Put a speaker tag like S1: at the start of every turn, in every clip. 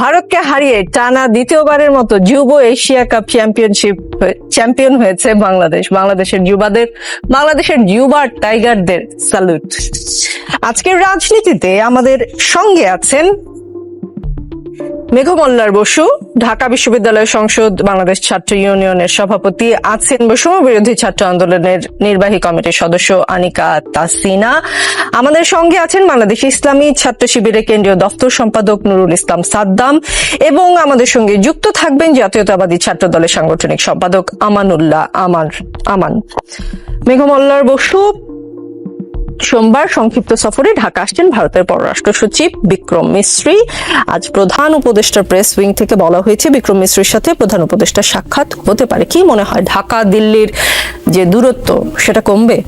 S1: ভারতকে হারিয়ে টানা দ্বিতীয়বারের মতো যুব এশিয়া কাপ চ্যাম্পিয়নশিপ চ্যাম্পিয়ন হয়েছে বাংলাদেশ। বাংলাদেশের যুবাদের, বাংলাদেশের যুবার টাইগারদের স্যালুট আজকের রাজনীতিতে আমাদের সঙ্গে আছেন মেঘমল্লার বসু, ঢাকা বিশ্ববিদ্যালয় সংসদ বাংলাদেশ ছাত্র ইউনিয়নের সভাপতি আছেন বৈষম্য বিরোধী ছাত্র আন্দোলনের নির্বাহী কমিটির সদস্য আনিকা তাসিনা। আমাদের সঙ্গে আছেন বাংলাদেশ ইসলামী ছাত্র শিবিরের কেন্দ্রীয় দপ্তর সম্পাদক নুরুল ইসলাম সাদ্দাম এবং আমাদের সঙ্গে যুক্ত থাকবেন জাতীয়তাবাদী ছাত্র দলের সাংগঠনিক সম্পাদক আমানুল্লাহ আমার আমান। মেঘমল্লার বসু, সোমবার সংক্ষিপ্ত সফরে ঢাকা আসছেন ভারতের পররাষ্ট্র সচিব বিক্রম মিশ্রি আজ প্রধান উপদেষ্টা প্রেস উইং থেকে বলা হয়েছে বিক্রম মিশ্রির সাথে প্রধান উপদেষ্টা সাক্ষাৎ হতে পারে। কি মনে হয়, ঢাকা, দিল্লির যে দূরত্ব, সেটা কমবে?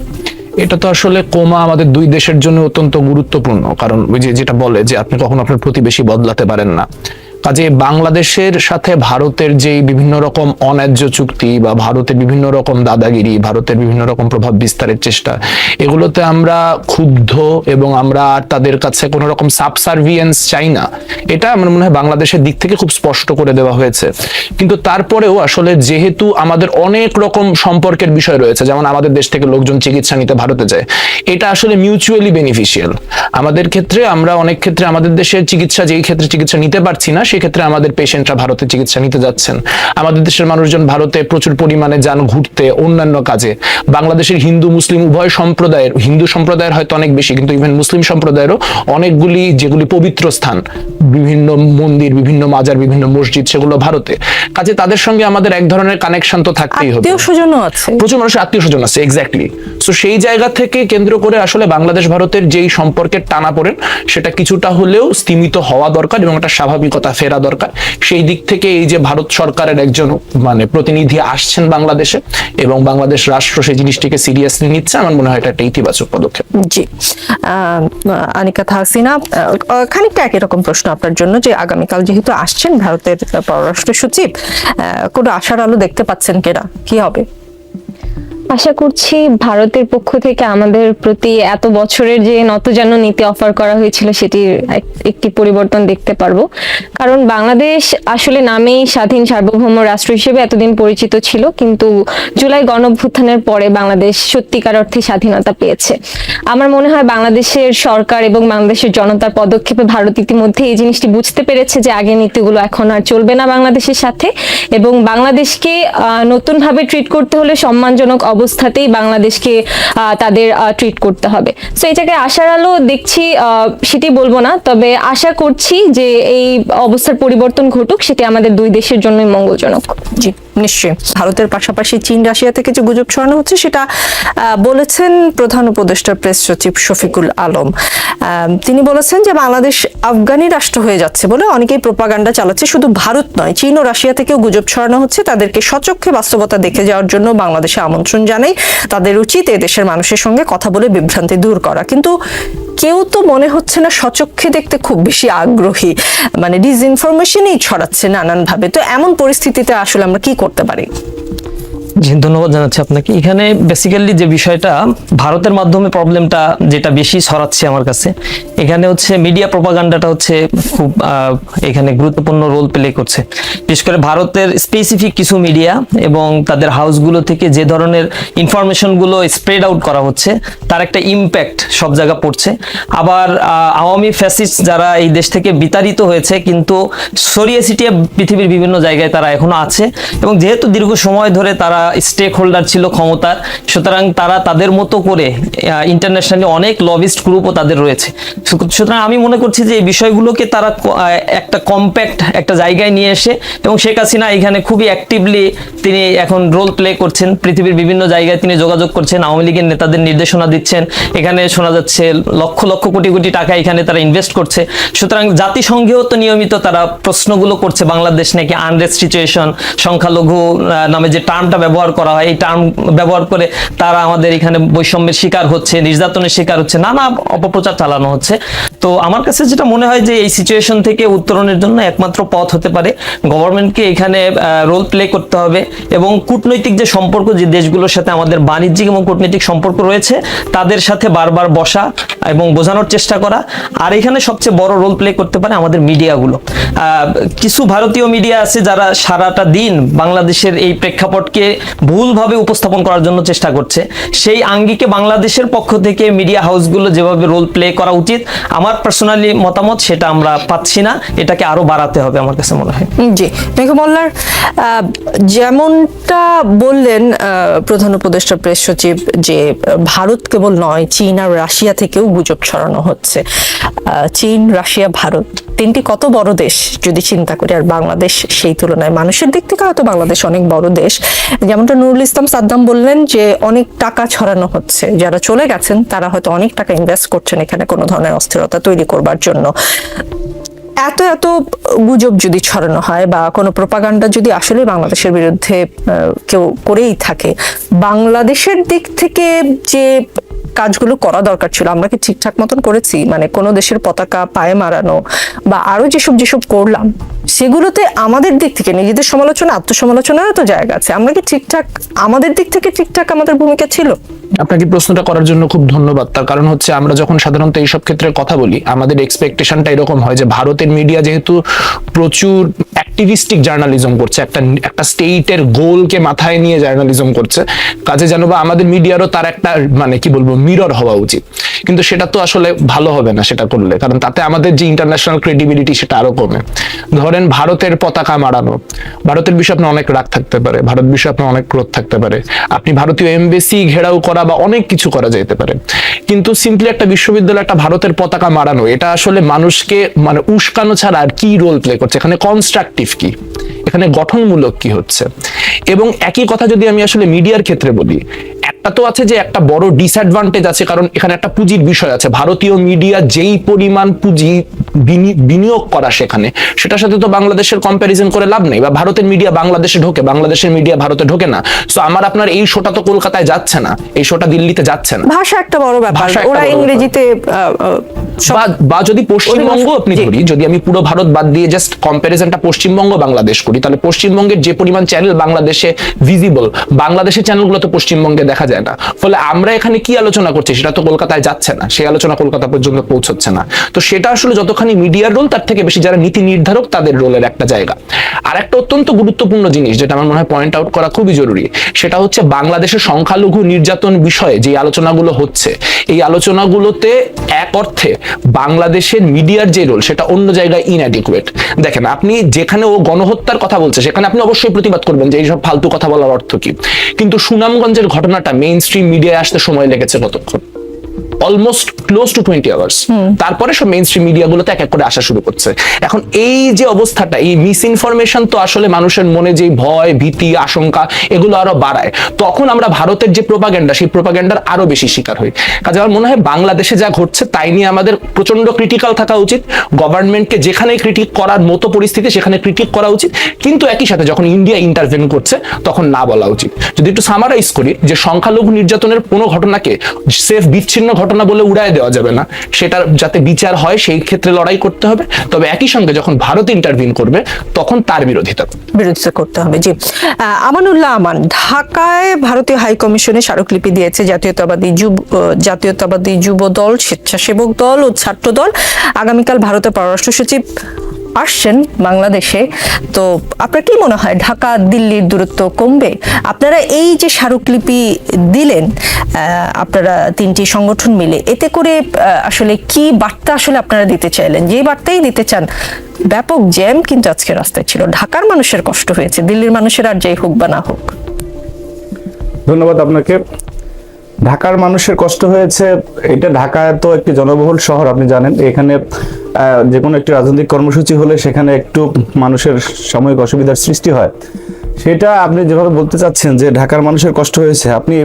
S2: এটা তো আসলে কোমা আমাদের দুই দেশের জন্য অত্যন্ত গুরুত্বপূর্ণ। কারণ ওই যে যেটা বলে যে আপনি কখনো আপনার প্রতিবেশী বদলাতে পারেন না। কাজে বাংলাদেশের সাথে ভারতের যে বিভিন্ন রকম অন্যায্য চুক্তি বা ভারতের বিভিন্ন রকম দাদাগিরি, ভারতের বিভিন্ন রকম প্রভাব বিস্তারের চেষ্টা, এগুলোতে আমরা ক্ষুব্ধ এবং আমরা তাদের কাছে কোনো রকম সাবসার্ভিয়েন্স চাই না। এটা আমার মনে হয় বাংলাদেশের দিক থেকে খুব স্পষ্ট করে দেওয়া হয়েছে। কিন্তু তারপরেও আসলে যেহেতু আমাদের অনেক রকম সম্পর্কের বিষয় রয়েছে, যেমন আমাদের দেশ থেকে লোকজন চিকিৎসা নিতে ভারতে যায়, এটা আসলে মিউচুয়ালি বেনিফিশিয়াল আমাদের ক্ষেত্রে, আমরা অনেক ক্ষেত্রে আমাদের দেশের চিকিৎসা, যেই ক্ষেত্রে চিকিৎসা নিতে পারছি না সেই ক্ষেত্রে আমাদের পেশেন্টরা ভারতে চিকিৎসা নিতে যাচ্ছেন। আমাদের দেশের মানুষজন ভারতে প্রচুর পরিমাণে যান ঘুরতে অন্যান্য কাজে। বাংলাদেশের হিন্দু মুসলিম উভয় সম্প্রদায়ের হিন্দু সম্প্রদায়ের হয়তো অনেক বেশি কিন্তু ইভেন মুসলিম সম্প্রদায়েরও অনেকগুলি যেগুলি পবিত্র স্থান বিভিন্ন মন্দির বিভিন্ন মাজার বিভিন্ন মসজিদ সেগুলো ভারতে। কাজে তাদের সঙ্গে আমাদের এক ধরনের কানেকশন তো থাকতেই হবে।
S1: আত্মীয় স্বজনও আছে।
S2: প্রচুর মানুষের আত্মীয় স্বজন আছে এক্স্যাক্টলি সো সেই জায়গা থেকে কেন্দ্র করে আসলে বাংলাদেশ ভারতের যেই সম্পর্কের টানা পড়েন সেটা কিছুটা হলেও স্তীমিত হওয়া দরকার এবং একটা স্বাভাবিকতা ফেরা দরকার। সেই দিক থেকে এই যে ভারত সরকারের একজন মানে প্রতিনিধি আসছেন বাংলাদেশে এবং বাংলাদেশ রাষ্ট্র সেই জিনিসটিকে সিরিয়াসলি নিচ্ছে, আমার মনে হয় এটা একটা ইতিবাচক পদক্ষেপ।
S1: জি। আনিকা হাসিনা খানিকটা একই রকম প্রশ্ন আপনার জন্য যে আগামীকাল যেহেতু আসছেন ভারতের পররাষ্ট্র সচিব কোনো আশার আলো দেখতে পাচ্ছেন কিনা? কি হবে?
S3: আশা করছি ভারতের পক্ষ থেকে আমাদের প্রতি এত বছরের যে নতজান নীতি অফার করা হয়েছিল সেটির একটি পরিবর্তন দেখতে পারব। কারণ বাংলাদেশ আসলে নামেই স্বাধীন সার্বভৌম রাষ্ট্র হিসেবে এতদিন পরিচিত ছিল, কিন্তু জুলাই গণভ্যুত্থানের পরে বাংলাদেশ সত্যিকার অর্থে স্বাধীনতা পেয়েছে। আমার মনে হয় বাংলাদেশের সরকার এবং বাংলাদেশের জনতার পদক্ষেপে ভারত ইতিমধ্যে এই জিনিসটি বুঝতে পেরেছে যে আগের নীতিগুলো এখন আর চলবে না বাংলাদেশের সাথে এবং বাংলাদেশকে নতুনভাবে ট্রিট করতে হলে সম্মানজনক অবস্থাতেই বাংলাদেশকে তাদের ট্রিট করতে হবে। সো জায়গায় আশার আলো দেখছি সেটি বলব না, তবে আশা করছি যে এই অবস্থার পরিবর্তন ঘটুক, সেটি আমাদের দুই দেশের জন্যই মঙ্গলজনক।
S1: জি, নিশ্চয়ই। ভারতের পাশাপাশি চীন, রাশিয়া থেকে যে গুজব ছড়ানো হচ্ছে, সেটা বলেছেন প্রধান উপদেষ্টা প্রেস সচিব শফিকুল আলম। তিনি বলেছেন যে বাংলাদেশ আফগানি রাষ্ট্র হয়ে যাচ্ছে বলে অনেকেই প্রোপাগান্ডা চালাচ্ছে। শুধু ভারত নয়, চীন ও রাশিয়া থেকেও গুজব ছড়ানো হচ্ছে। তাদেরকে সচক্ষে বাস্তবতা দেখে যাওয়ার জন্য বাংলাদেশে আমন্ত্রণ জানাই তাদের উচিত দেশের মানুষের সঙ্গে কথা বলে বিভ্রান্তি দূর করা। কিন্তু কেউ তো মনে হচ্ছে না সচক্ষে দেখতে খুব বেশি আগ্রহী। মানে ডিসইনফরমেশনই ছড়াচ্ছে নানানভাবে। তো এমন পরিস্থিতিতে আসলে আমরা কি করতে পারি?
S4: ধন্যবাদ জানাচ্ছি আপনাকে। এখানে বেসিক্যালি যে বিষয়টা, ভারতের মাধ্যমে প্রবলেমটা যেটা বেশি ছড়াচ্ছে আমার কাছে, এখানে হচ্ছে মিডিয়া প্রপাগান্ডাটা হচ্ছে খুব এখানে গুরুত্বপূর্ণ রোল প্লে করছে। বিশেষ করে ভারতের স্পেসিফিক কিছু মিডিয়া এবং তাদের হাউসগুলো থেকে যে ধরনের ইনফরমেশনগুলো স্প্রেড আউট করা হচ্ছে, তার একটা ইম্প্যাক্ট সব জায়গা পড়ছে। আবার আওয়ামী ফ্যাসিস্ট যারা এই দেশ থেকে বিতাড়িত হয়েছে, কিন্তু ছড়িয়ে ছিটিয়ে পৃথিবীর বিভিন্ন জায়গায় তারা এখনও আছে এবং যেহেতু দীর্ঘ সময় ধরে তারা স্টেক হোল্ডার ছিল ক্ষমতার। সুতরাং তারা তাদের মতো করে ইন্টারন্যাশনালি অনেক লবিস্ট গ্রুপও তাদের রয়েছে। সুতরাং আমি মনে করছি যে এই বিষয়গুলোকে তারা একটা কম্প্যাক্ট একটা জায়গায় নিয়ে এসে এবং শেখ হাসিনা এখানে খুবই অ্যাক্টিভলি তিনি এখন রোল প্লে করছেন। পৃথিবীর বিভিন্ন জায়গায় তিনি যোগাযোগ করছেন, আওয়ামী লীগের নেতাদের নির্দেশনা দিচ্ছেন। এখানে শোনা যাচ্ছে লক্ষ লক্ষ কোটি কোটি টাকা এখানে তারা ইনভেস্ট করছে। সুতরাং জাতিসংঘেও তো নিয়মিত তারা প্রশ্নগুলো করছে। বাংলাদেশ নাকি আনরেস্ট সিচুয়েশন সংখ্যালঘু নামে যে টার্মটা ব্যবহার ব্যবহার করা হয়, এই টার্ম ব্যবহার করে তারা আমাদের এখানে বৈষম্যের শিকার হচ্ছে, নির্যাতনের শিকার হচ্ছে, নানা অপপ্রচার চালানো হচ্ছে। তো আমার কাছে যেটা মনে হয় যে এই সিচুয়েশন থেকে উত্তরণের জন্য একমাত্র পথ হতে পারে গভর্নমেন্টকে এখানে রোল প্লে করতে হবে এবং কূটনৈতিক যে সম্পর্ক যে দেশগুলোর সাথে আমাদের বাণিজ্যিক এবং কূটনৈতিক সম্পর্ক রয়েছে, তাদের সাথে বারবার বসা এবং বোঝানোর চেষ্টা করা। আর এখানে সবচেয়ে বড় রোল প্লে করতে পারে আমাদের মিডিয়াগুলো। কিছু ভারতীয় মিডিয়া আছে যারা সারাটা দিন বাংলাদেশের এই প্রেক্ষাপটকে ভুলভাবে উপস্থাপন করার জন্য চেষ্টা করছে। সেই আঙ্গিকে বাংলাদেশের পক্ষ থেকে মিডিয়া হাউসগুলো যেভাবে রোল প্লে করা উচিত, আমার পার্সোনালি মতামত সেটা আমরা পাচ্ছি না। এটাকে আরও বাড়াতে হবে আমার কাছে মনে হয়।
S1: জি, মেঘ যেমনটা বললেন প্রধান উপদেষ্টা, প্রেস সচিব, যে ভারত কেবল নয়, চীন আর রাশিয়া থেকেও গুজব ছড়ানো হচ্ছে। চীন, রাশিয়া, ভারত। তিনটি কত বড় দেশ যদি চিন্তা করি, আর বাংলাদেশ সেই তুলনায়। মানুষের দিক থেকে হয়তো বাংলাদেশ অনেক বড় দেশ। যেমনটা নুরুল ইসলাম সাদ্দাম বললেন যে, অনেক টাকা ছড়ানো হচ্ছে। যারা চলে গেছেন, তারা হয়তো অনেক টাকা ইনভেস্ট করছেন এখানে কোনো ধরনের অস্থিরতা তৈরি করবার জন্য। এত এত গুজব যদি ছড়ানো হয় বা কোনো প্রপাগান্ডা যদি আসলে বাংলাদেশের বিরুদ্ধে কেউ করেই থাকে, বাংলাদেশের দিক থেকে যে কাজগুলো করা দরকার ছিল। আমরা কি ঠিকঠাক মতন করেছি? মানে কোনো দেশের পতাকা, পায়ে মারানো বা আরও যেসব যেসব করলাম, সেগুলোতে আমাদের দিক থেকে নিজেদের সমালোচনা, আত্মসমালোচনারও তো জায়গা আছে। আমরা কি ঠিকঠাক, আমাদের দিক থেকে ঠিকঠাক আমাদের ভূমিকা ছিল?
S2: আপনাকে প্রশ্নটা করার জন্য খুব ধন্যবাদ। তার কারণ হচ্ছে আমরা যখন সাধারণত এইসব ক্ষেত্রে কথা বলি, আমাদের এক্সপেকটেশনটা এরকম হয় যে ভারতের মিডিয়া যেহেতু প্রচুর অ্যাক্টিভিস্টিক জার্নালিজম করছে, একটা একটা স্টেটের গোলকে মাথায় নিয়ে জার্নালিজম করছে, কাজে যেন বা আমাদের মিডিয়ারও তার একটা মানে কি বলব মিরর হওয়া উচিত। কিন্তু সেটা তো আসলে ভালো হবে না সেটা করলে। কারণ তাতে আমাদের যে ইন্টারন্যাশনাল ক্রেডিবিলিটি সেটা আরও কমে। ধরেন ভারতের পতাকা মারানো। ভারতের বিষয়ে আপনার অনেক রাগ থাকতে পারে। ভারত বিষয়ে আপনার অনেক ক্রোধ থাকতে পারে। আপনি ভারতীয় এমবেসি ঘেরাও করা বা অনেক কিছু করা যেতে পারে। কিন্তু সিম্পলি একটা বিশ্ববিদ্যালয়, একটা ভারতের পতাকা মারানো, এটা আসলে মানুষকে মানে উস্কানো ছাড়া আর কি রোল প্লে করছে? এখানে কনস্ট্রাকটিভ কি? এখানে গঠনমূলক কি হচ্ছে? এবং একই কথা যদি আমি আসলে মিডিয়ার ক্ষেত্রে বলি একটা তো আছে যে একটা বড় ডিসঅ্যাডভান্টেজ আছে কারণ এখানে একটা পুঁজির বিষয় আছে। ভারতীয় মিডিয়া যেই পরিমাণ পুঁজি বিনিয়োগ করা সেখানে সেটার সাথে তো বাংলাদেশের কম্প্যারিজন করে লাভ নেই বা ভারতের মিডিয়া বাংলাদেশে ঢোকে বাংলাদেশের মিডিয়া ভারতে ঢোকে না। সো আমার আপনার এই শোটা তো কলকাতায় যাচ্ছে না এই শোটা দিল্লিতে যাচ্ছে না।
S1: ভাষা একটা বড় ব্যাপার ওরা ইংরেজিতে
S2: বা যদি পশ্চিমবঙ্গ আপনি ধরি যদি আমি পুরো ভারত বাদ দিয়ে জাস্ট কম্পারিজনটা পশ্চিমবঙ্গ বাংলাদেশ করি তাহলে পশ্চিমবঙ্গের যে পরিমাণ চ্যানেল বাংলাদেশে ভিজিবল বাংলাদেশের চ্যানেলগুলো তো পশ্চিমবঙ্গে দেখা যায়। না। ফলে আমরা এখানে কি আলোচনা করছি সেটা তো কলকাতায় যাচ্ছে না। সেই আলোচনা কলকাতা পর্যন্ত পৌঁছচ্ছে না। তো সেটা আসলে যতখানি মিডিয়ার রোল তার থেকে বেশি যারা নীতি নির্ধারক, তাদের রোলের একটা জায়গা। আর একটা অত্যন্ত গুরুত্বপূর্ণ জিনিস, যেটা আমার মনে হয় পয়েন্ট আউট করা খুবই জরুরি, সেটা হচ্ছে বাংলাদেশের সংখ্যালঘু নির্যাতন বিষয়ে যে আলোচনাগুলো হচ্ছে, এই আলোচনাগুলোতে এক অর্থে বাংলাদেশের মিডিয়ার যে রোল সেটা অন্য জায়গায় ইনঅ্যাডিকুয়েট দেখেন, আপনি যেখানে ও গণহত্যার কথা বলছে, সেখানে আপনি অবশ্যই প্রতিবাদ করবেন যে এইসব ফালতু কথা বলার অর্থ কি। কিন্তু সুনামগঞ্জের ঘটনাটা মেইন স্ট্রিম মিডিয়ায় আসতে সময় লেগেছে কতক্ষণ? Almost close to twenty hours তারপরে সব মেইন স্ট্রিম মিডিয়াগুলোতে এক এক করে আসা শুরু করছে। এখন এই যে অবস্থাটা এই মিস ইনফরমেশন তো আসলে মানুষের মনে যে ভয় ভীতি আশঙ্কা এগুলো আরও বাড়ায়। তখন আমরা ভারতের যে প্রোপাগেন্ডা সেই প্রোপাগেন্ডার আরও বেশি শিকার হই। কাজে আমার মনে হয় বাংলাদেশে যা ঘটছে তাই নিয়ে আমাদের প্রচণ্ড ক্রিটিক্যাল থাকা উচিত। গভর্নমেন্টকে যেখানে ক্রিটিক করার মতো পরিস্থিতি সেখানে ক্রিটিক করা উচিত। কিন্তু একই সাথে যখন ইন্ডিয়া ইন্টারভেন করছে তখন না বলা উচিত। যদি একটু সামারাইজ করি যে সংখ্যালঘু নির্যাতনের কোনো ঘটনাকে সেফ বিচ্ছিন্ন ঘটনা বলে উড়ায় দেওয়া যাবে না। সেটার যাতে বিচার হয়, সেই ক্ষেত্রে লড়াই করতে হবে। তবে একই সঙ্গে যখন ভারত ইন্টারভিন করবে, তখন তার বিরোধিতা।
S1: বিরোধিতা করতে হবে, জি। আমানুল্লাহ আমান, ঢাকায় ভারতীয় হাই কমিশনে স্মারকলিপি দিয়েছে জাতীয়তাবাদী যুব জাতীয়তাবাদী যুব দল, স্বেচ্ছাসেবক দল ও ছাত্র দল। আগামীকাল ভারতের পররাষ্ট্র সচিব আসছেন বাংলাদেশে, তো আপনার কি মনে হয়, ঢাকা, দিল্লির দূরত্ব কমবে? আপনারা এই যে স্মারকলিপি দিলেন আপনারা তিনটি সংগঠন মিলে, এতে করে আসলে কি বার্তা আসলে আপনারা দিতে চাইলেন? যে বার্তাই দিতে চান, ব্যাপক জ্যাম কিন্তু আজকে রাস্তায় ছিল। ঢাকার মানুষের কষ্ট হয়েছে, দিল্লির মানুষের আর যাই হোক বা না হোক।
S5: ধন্যবাদ আপনাকে। ঢাকার মানুষের কষ্ট হয়েছে, এটা ঢাকা তো একটি জনবহুল শহর, আপনি জানেন। এখানে যে কোনো একটি রাজনৈতিক কর্মসূচি হলে সেখানে একটু মানুষের সাময়িক অসুবিধার সৃষ্টি হয়। সেটা আপনি যেভাবে বলতে চাচ্ছেন যে ঢাকার মানুষের কষ্ট হয়েছে, আপনি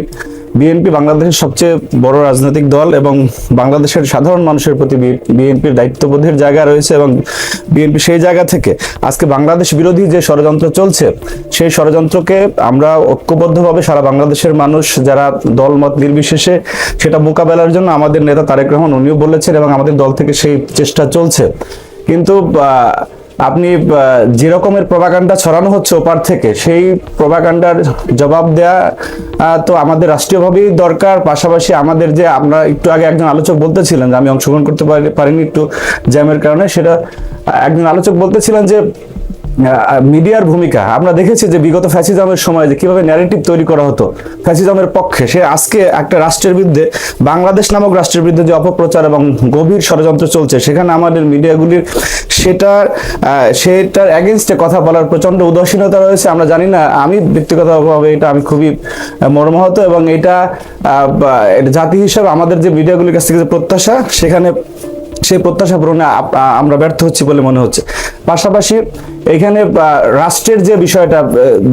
S5: বিএনপি বাংলাদেশের সবচেয়ে বড় রাজনৈতিক দল এবং বাংলাদেশের সাধারণ মানুষের প্রতি বিএনপির দায়িত্ববোধের জায়গা রয়েছে এবং বিএনপি সেই জায়গা থেকে আজকে বাংলাদেশ বিরোধী যে ষড়যন্ত্র চলছে, সেই ষড়যন্ত্রকে আমরা ঐক্যবদ্ধভাবে সারা বাংলাদেশের মানুষ যারা দলমত নির্বিশেষে সেটা মোকাবেলার জন্য আমাদের নেতা তারেক রহমান উনিও বলেছেন এবং আমাদের দল থেকে সেই চেষ্টা চলছে। কিন্তু আপনি যে রকমের প্রভাকাণ্ডা ছড়ানো হচ্ছে ওপার থেকে, সেই প্রভাকাণ্ডার জবাব দেয়া তো আমাদের রাষ্ট্রীয়ভাবেই দরকার। পাশাপাশি আমাদের যে, আমরা একটু আগে একজন আলোচক বলতেছিলেন যে, আমি অংশগ্রহণ করতে পারি- পারিনি একটু জ্যামের কারণে, সেটা একজন আলোচক বলতেছিলেন যে মিডিয়ার ভূমিকা। আমরা দেখেছি যে বিগত ফ্যাসিজমের সময় যে কীভাবে ন্যারেটিভ তৈরি করা হতো, ফ্যাসিজমের পক্ষে। সে আজকে একটা রাষ্ট্রের বিরুদ্ধে, বাংলাদেশ নামক রাষ্ট্রের বিরুদ্ধে যে অপপ্রচার এবং গভীর ষড়যন্ত্র চলছে, সেখানে আমাদের মিডিয়াগুলির সেটার সেটার অ্যাগেনস্টে কথা বলার প্রচণ্ড উদাসীনতা রয়েছে। আমরা জানি না, আমি ব্যক্তিগতভাবে এটা আমি খুবই মর্মাহত এবং এটা জাতি হিসাবে আমাদের যে মিডিয়াগুলির কাছ থেকে যে প্রত্যাশা, সেখানে সেই প্রত্যাশা পূরণে আমরা ব্যর্থ হচ্ছি বলে মনে হচ্ছে। পাশাপাশি এখানে রাষ্ট্রের যে বিষয়টা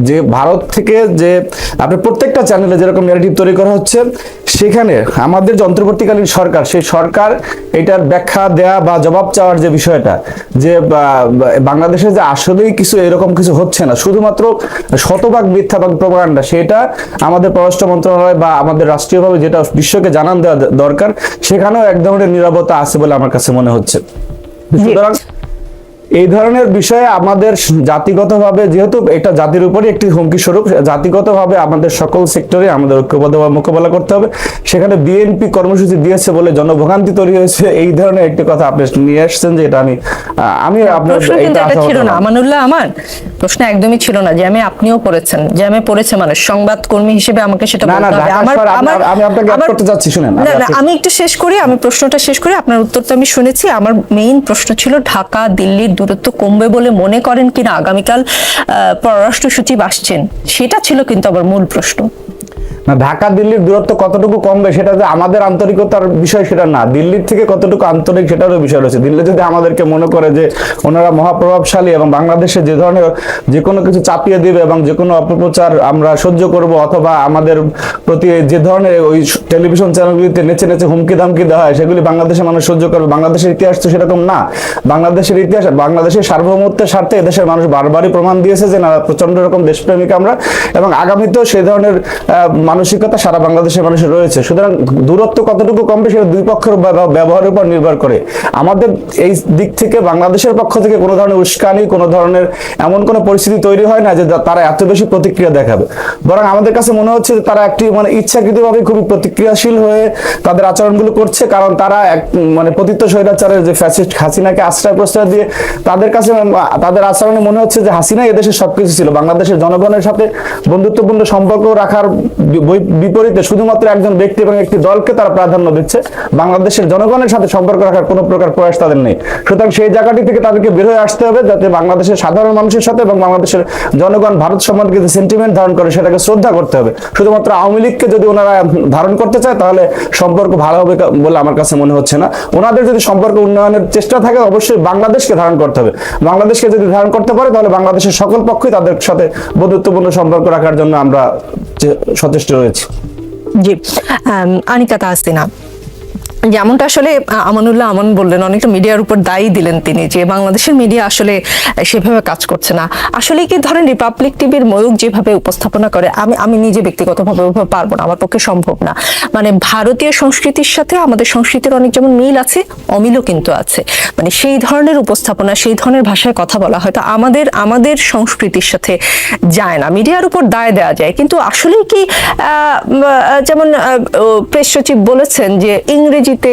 S5: যে ভারত থেকে যে আপনার প্রত্যেকটা চ্যানেলে যেরকম ন্যারেটিভ তৈরি করা হচ্ছে সেখানে আমাদের যে অন্তর্বর্তীকালীন সরকার সেই সরকার এটার ব্যাখ্যা দেয়া বা জবাব চাওয়ার যে বিষয়টা যে বাংলাদেশে যে আসলেই কিছু এরকম কিছু হচ্ছে না শুধুমাত্র শতভাগ মিথ্যা বা প্রপাগান্ডা সেটা আমাদের পররাষ্ট্র মন্ত্রণালয় বা আমাদের রাষ্ট্রীয়ভাবে যেটা বিশ্বকে জানান দেওয়া দরকার সেখানেও এক ধরনের নিরাপত্তা আছে বলে আমার কাছে মনে হচ্ছে। সুতরাং এই ধরনের বিষয়ে আমাদের জাতিগতভাবে যেহেতু এটা জাতির উপরই একটি হুমকি স্বরূপ জাতিগতভাবে আমাদের সকল সেক্টরে আমাদের ঐক্যবদ্ধভাবে মোকাবেলা করতে হবে। সেখানে বিএনপি কর্মসূচি দিয়েছে বলে জনভোগান্তি তৈরি হয়েছে। এই ধরনের একটি কথা আপনি নিয়ে আসছেন যে এটা আমি আমি আপনার
S1: ছিল না আমানুল্লাহ আমার প্রশ্ন একদমই ছিল না যে আমি আপনিও পড়েছেন যে আমি পড়েছে মানুষ সংবাদ কর্মী হিসেবে আমাকে সেটা বলতে হবে। আমার
S5: আমি- আপনাকে add করতে যাচ্ছি, শুনেন,
S1: না
S5: আমি
S1: না আমি একটু শেষ করি আমি প্রশ্নটা শেষ করি আপনার উত্তরটা আমি শুনেছি। আমার মেইন প্রশ্ন ছিল ঢাকা দিল্লির দূরত্ব কমবে বলে মনে করেন কিনা আগামীকাল পররাষ্ট্র সচিব আসছেন, সেটা ছিল কিন্তু আবার মূল প্রশ্ন।
S5: না, ঢাকা, দিল্লির দূরত্ব কতটুকু কমবে সেটা যে আমাদের আন্তরিকতার বিষয় সেটা না। দিল্লির থেকে কতটুকু আন্তরিক সেটারও বিষয় রয়েছে। দিল্লি যদি আমাদেরকে মনে করে যে ওনারা মহাপ্রভাবশালী এবং বাংলাদেশে যে ধরনের যে কোনো কিছু চাপিয়ে দিবে এবং যে কোনো অপপ্রচার আমরা সহ্য করব অথবা আমাদের প্রতি যে ধরনের ওই টেলিভিশন চ্যানেলগুলিতে নেচে নেচে হুমকি ধামকি দেওয়া হয়, সেগুলি বাংলাদেশের মানুষ সহ্য করবে। বাংলাদেশের ইতিহাস তো সেরকম না। বাংলাদেশের ইতিহাস বাংলাদেশের সার্বভৌমত্বের স্বার্থে এদেশের মানুষ বারবারই প্রমাণ দিয়েছে যে না প্রচণ্ড রকম দেশপ্রেমিক আমরা এবং আগামীতেও সেই ধরনের মানসিকতা সারা বাংলাদেশের মানুষের রয়েছে। সুতরাং দূরত্ব কতটুকু কমবে সেটা দুই পক্ষের ব্যবহারের উপর নির্ভর করে। আমাদের এই দিক থেকে বাংলাদেশের পক্ষ থেকে কোনো ধরনের উস্কানি, কোনো ধরনের এমন কোনো পরিস্থিতি তৈরি হয় না যে তারা এত বেশি প্রতিক্রিয়া দেখাবে। বরং আমাদের কাছে মনে হচ্ছে যে তারা একটি মানে ইচ্ছাকৃতভাবে খুবই প্রতিক্রিয়াশীল হয়ে তাদের আচরণগুলো করছে। কারণ তারা এক মানে পতিত স্বৈরাচারের যে ফ্যাসিস্ট হাসিনাকে আশ্রয় প্রশ্রয় দিয়ে তাদের কাছে তাদের আচরণে মনে হচ্ছে যে হাসিনা এদেশের সবকিছু ছিল। বাংলাদেশের জনগণের সাথে বন্ধুত্বপূর্ণ সম্পর্ক রাখার বিপরীতে শুধুমাত্র একজন ব্যক্তি এবং একটি দলকে তারা প্রাধান্য দিচ্ছে। বাংলাদেশের জনগণের সাথে সম্পর্ক রাখার কোনো প্রকার প্রয়াস তাদের নেই। সুতরাং সেই জায়গাটি থেকে তাদেরকে বের হয়ে আসতে হবে যাতে বাংলাদেশের সাধারণ মানুষের সাথে এবং বাংলাদেশের জনগণ ভারত সম্বন্ধে যে সেন্টিমেন্ট ধারণ করে সেটাকে শ্রদ্ধা করতে হবে। শুধুমাত্র আওয়ামী লীগকে যদি ওনারা ধারণ করতে চায়, তাহলে সম্পর্ক ভালো হবে বলে আমার কাছে মনে হচ্ছে না। ওনাদের যদি সম্পর্ক উন্নয়নের চেষ্টা থাকে, অবশ্যই বাংলাদেশকে ধারণ করতে হবে। বাংলাদেশকে যদি ধারণ করতে পারে, তাহলে বাংলাদেশের সকল পক্ষই তাদের সাথে বন্ধুত্বপূর্ণ সম্পর্ক রাখার জন্য আমরা সচেষ্ট রয়েছি।
S1: জি আনিকা তাহসিনা যেমনটা আসলে আমানুল্লাহ আমান বললেন, অনেকটা মিডিয়ার উপর দায়ী দিলেন তিনি যে বাংলাদেশের মিডিয়া আসলে সেভাবে কাজ করছে না। আসলে কি ধরেন রিপাবলিক টিভির ময়ূক যেভাবে উপস্থাপনা করে, আমি আমি নিজে ব্যক্তিগতভাবে পারব না, আমার পক্ষে সম্ভব না। মানে ভারতীয় সংস্কৃতির সাথে আমাদের সংস্কৃতির অনেক যেমন মিল আছে, অমিলও কিন্তু আছে। মানে সেই ধরনের উপস্থাপনা, সেই ধরনের ভাষায় কথা বলা হয়তো আমাদের আমাদের সংস্কৃতির সাথে যায় না। মিডিয়ার উপর দায় দেওয়া যায়। কিন্তু আসলে কি যেমন প্রেস সচিব বলেছেন যে ইংরেজিতে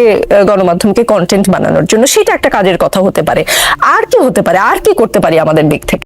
S1: গণমাধ্যমকে কন্টেন্ট বানানোর জন্য সেটা একটা কাজের কথা হতে পারে। আর কি হতে পারে? আর কি করতে পারি আমাদের দিক থেকে?